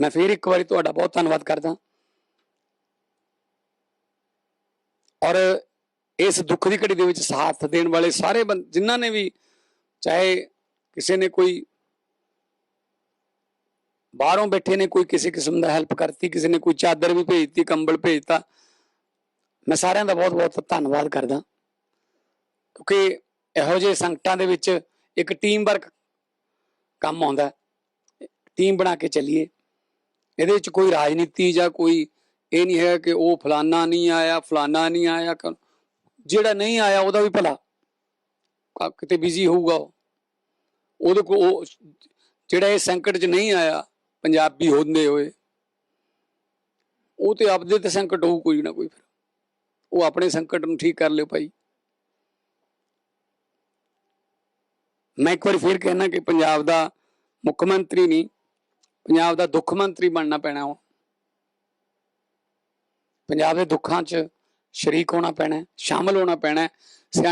ਮੈਂ ਫੇਰ ਇੱਕ ਵਾਰੀ ਤੁਹਾਡਾ ਬਹੁਤ ਧੰਨਵਾਦ ਕਰਦਾ। ਔਰ ਇਸ ਦੁੱਖ ਦੀ ਘੜੀ ਦੇ ਵਿੱਚ ਸਾਥ ਦੇਣ ਵਾਲੇ ਸਾਰੇ ਬੰ- ਜਿਨ੍ਹਾਂ ਨੇ ਵੀ ਚਾਹੇ ਕਿਸੇ ਨੇ ਕੋਈ ਬਾਹਰੋਂ ਬੈਠੇ ਨੇ, ਕੋਈ ਕਿਸੇ ਕਿਸਮ ਦਾ ਹੈਲਪ ਕਰਤੀ, ਕਿਸੇ ਨੇ ਕੋਈ ਚਾਦਰ ਵੀ ਭੇਜਤੀ, ਕੰਬਲ ਭੇਜਤਾ, ਮੈਂ ਸਾਰਿਆਂ ਦਾ ਬਹੁਤ ਬਹੁਤ ਧੰਨਵਾਦ ਕਰਦਾ। ਕਿਉਂਕਿ ਇਹੋ ਜਿਹੇ ਸੰਕਟਾਂ ਦੇ ਵਿੱਚ ਇੱਕ ਟੀਮ ਵਰਕ ਕੰਮ ਆਉਂਦਾ ਟੀਮ ਬਣਾ ਕੇ ਚੱਲੀਏ। ਇਹਦੇ ਵਿੱਚ ਕੋਈ ਰਾਜਨੀਤੀ ਜਾਂ ਕੋਈ ਇਹ ਨਹੀਂ ਹੈ ਕਿ ਉਹ ਫਲਾਨਾ ਨਹੀਂ ਆਇਆ, ਫਲਾਨਾ ਨਹੀਂ ਆਇਆ, ਕ- ਜਿਹੜਾ ਨਹੀਂ ਆਇਆ ਉਹਦਾ ਵੀ ਭਲਾ। ਕਿਤੇ ਬਿਜ਼ੀ ਹੋਊਗਾ ਉਹ। ਉਹਦੇ ਕੋਲ ਉਹ ਜਿਹੜਾ ਇਹ ਸੰਕਟ 'ਚ ਨਹੀਂ ਆਇਆ, ਪੰਜਾਬੀ ਹੁੰਦੇ ਹੋਏ, ਉਹ ਤੇ ਆਪਦੇ ਤੇ ਸੰਕਟ ਹੋਊ ਕੋਈ ਨਾ ਕੋਈ ਫਿਰ। ਉਹ ਆਪਣੇ ਸੰਕਟ ਨੂੰ ਠੀਕ ਕਰ ਲਿਓ ਭਾਈ। ਮੈਂ ਇੱਕ ਵਾਰੀ ਫੇਰ ਕਹਿਣਾ ਕਿ ਪੰਜਾਬ ਦਾ ਮੁੱਖ ਮੰਤਰੀ ਨਹੀਂ ਪੰਜਾਬ ਦਾ ਦੁੱਖ ਮੰਤਰੀ ਬਣਨਾ ਪੈਣਾ ਹੁਣ ਪੰਜਾਬ ਦੇ ਦੁੱਖਾਂ 'ਚ ਸ਼ਰੀਕ ਹੋਣਾ ਪੈਣਾ, ਸ਼ਾਮਲ ਹੋਣਾ ਪੈਣਾ। ਸਿਆਣੇ